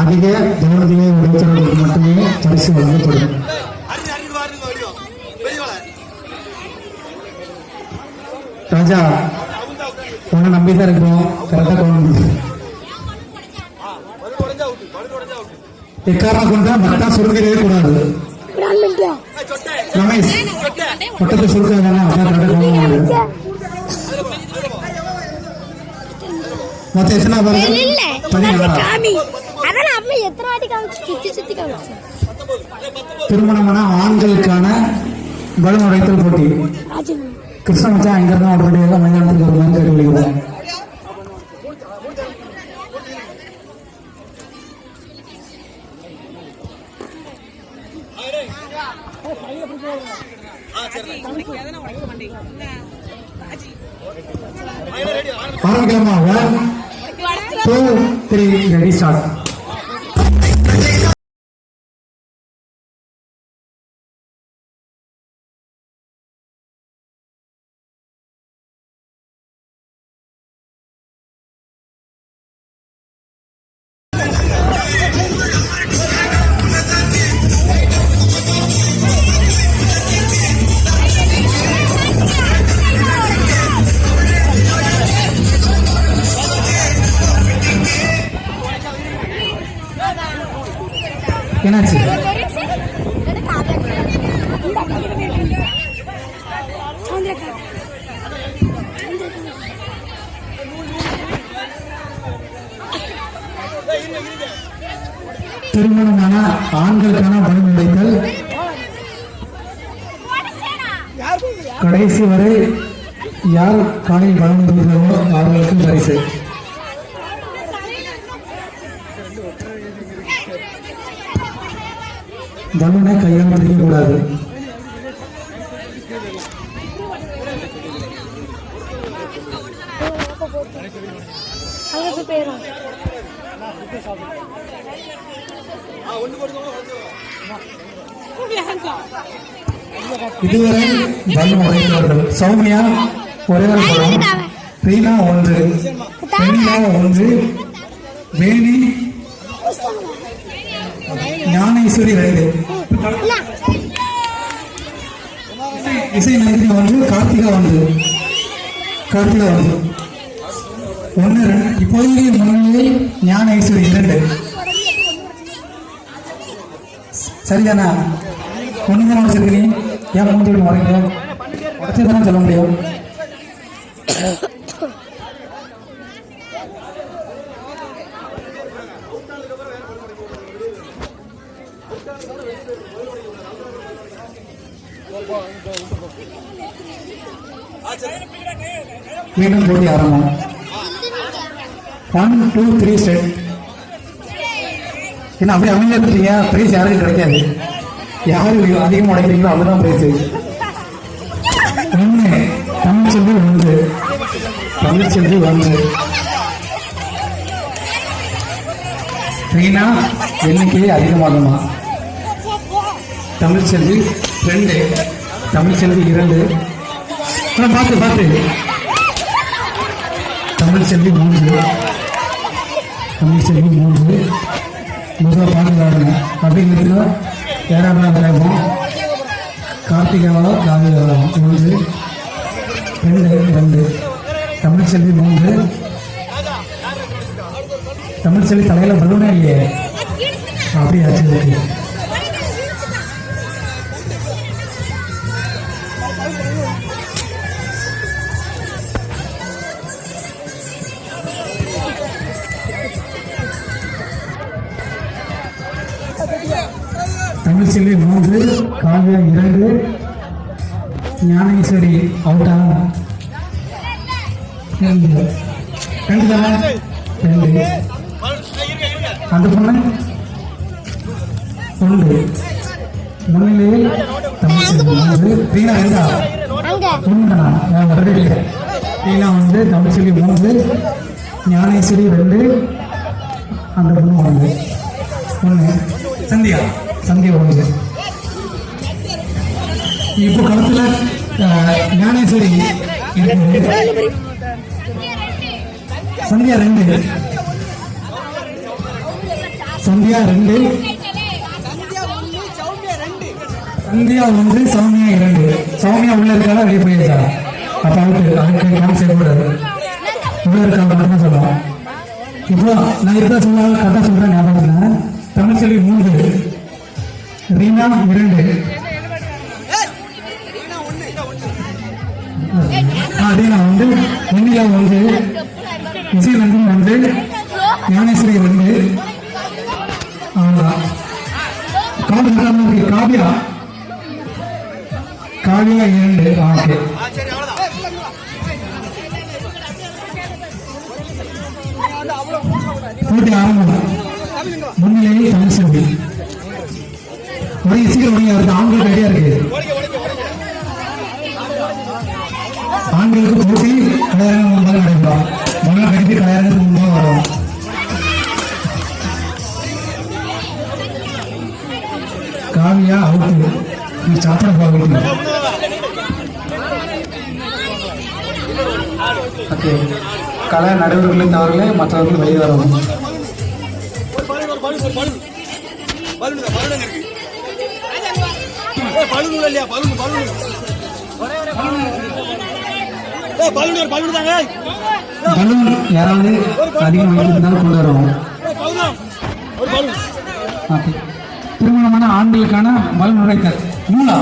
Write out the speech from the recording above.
அதிக கவனத்திலே உழைத்தவர்களுக்கு மட்டுமே பரிசு வழங்கப்படும். ராஜா உன்னை நம்பி தான் இருக்கிறோம் கரெக்டாக விட்டு எக்காரணம் கொண்டா மட்டம் சுருக்கவே கூடாது. ரமேஷ் மட்டத்தை சுருக்க வேணாம் கரெக்டாக மொத்தம் எத்தனை பாருங்க பதினாறா? அதான் அம்மா எத்தனை வாட்டி காமிச்சு? சுத்தி சுத்தி காமிச்சு. திருமணமான ஆண்களுக்கான பலன் உடைத்தல் போட்டி. ராஜு. கிருஷ்ண மச்சான் இங்க இருந்தா உடனடியாக மைதானத்துக்கு ஒரு மாதிரி கேட்டு விடுகிறேன் ஆரம்பிக்கலாமா one two three ready start என்னாச்சு? திருமணமான ஆண்களுக்கான பலன் உடைத்தல். கடைசி வரை யார் காணில் பலம் அவர்களுக்கும் பரிசு. பலூனை கையால் பிடிக்க கூடாது அங்க போய் போயிடும் இதுவரை பலூன் உடைத்தவர்கள் சௌமியா ஒரே ரீனா ஒன்று பெரியா ஒன்று வேணி ஞானேஸ்வரி ரெண்டு இசை நந்தினி ஒன்று கார்த்திகா ஒன்று கார்த்திகா ஒன்று ஒன்று ரெண்டு. இப்போதைக்கு முன்னிலையில் ஞான ஐஸ்வரி இரண்டு. சரிதானா? ஒன்று தானே வச்சிருக்க நீ ஏன் மூஞ்சி விட்டு வரீங்க உடச்சி தானே சொல்ல முடியும்? மீண்டும் போட்டி ஆரம்பம். ஒன் டூ த்ரீ செட் என்ன அப்படியே அமைதியா இருக்கீங்க பிரைஸ் யாருக்கும் கிடைக்காது. யார் அதிகமாக உடைக்கிறீங்களோ அதுதான் பிரைஸ் ஒன்று தமிழ் செல்வி ஒன்று தமிழ் செல்வி ஒன்று ஸ்ரீனா எண்ணிக்கையே அதிகமாகுமா? தமிழ்ச்செல்வி ரெண்டு. தமிழ்ச்செல்வி இரண்டு. ஆனால் பார்த்து பார்த்து. தமிழ்ச்செல்வி மூன்று. தமிழ்ச்செல்வி மூன்று. முதல் பாடுகிறாங்க அப்படிங்கிறது ஏழாம் கிரகம் கார்த்திகாவோ காவியாவோ மூன்று. ரெண்டு ரெண்டு. தமிழ்ச்செல்வி மூன்று. தமிழ்ச்செல்வி தலையில் பலூனே இல்லையே? அப்படியாச்சு ஓகே தமிழ் செல்வி மூன்று காவியா இரண்டு ஞானேஸ்வரி அவுட்டா ரெண்டு ரெண்டு தானே? ரெண்டு. அந்த பொண்ணு? ஒன்று. முன்னிலையில் தமிழ் செல்வி மூன்று. ரீனா ரெண்டா? ஒன்றுதானா நான் இல்லை ரீனா வந்து தமிழ் செல்வி மூன்று ஞானேஸ்வரி ரெண்டு அந்த பொண்ணு ஒன்று ஒன்று சந்தியா? சந்தியா ஒன்று இப்போ களத்துல ஞானேஸ்வரி சந்தியா ரெண்டு. சந்தியா ரெண்டு. சந்தியா ஒன்று சௌமியா இரண்டு. சௌமியா உள்ள இருக்காளா வெளியே போயிருக்கா? அப்ப அவுட்டு அதுக்கு கணக்கு செய்யக்கூடாது உள்ள இருக்காங்க மட்டும் சொல்லலாம் இப்போ நான் இருக்கா சொல்ல கரெக்டாக சொல்றேன் ஞாபகம் இல்லை. தமிழ்ச்செல்வி மூன்று. ரீனா இரண்டு ரீனா வந்து வெண்ணிலா ஒன்று விஜயநந்தன் ஒன்று ஞானேஸ்வரி அவ்வளோதான் காவியா? காவியா இரண்டு. ஓகே. போட்டி ஆரம்பம் முன்னிலை தமிழ்ச்செல்வி ஒரே சீக்கிரம் ஒரே அவருக்கு ஆண்கள் ரெடியா இருக்கு ஆண்களுக்கு போட்டி கலையரங்கம் முன்பாக நடைபெறும் மகள் கடித்து கலையரங்கத்துக்கு முன்பாக வரும் காவியா அவுட்டு நீ சாப்பிட போக ஓகே கலை நடுவர்களை தவறுகளை மற்றவர்கள் வெளியே வரவும் ஒரு பலூன் ஒரு பலூன் ஒரு பலூன் பலூன் பலூன் இருக்கு பலூன் இல்லையா? பலூன் பலூன் பலூன் தாங்க. பலூன் யாராவது அதிகம் வைத்திருந்தாலும் கொண்டு வரவும். திருமணமான ஆண்களுக்கான பலன் உடைத்தல் நூலா?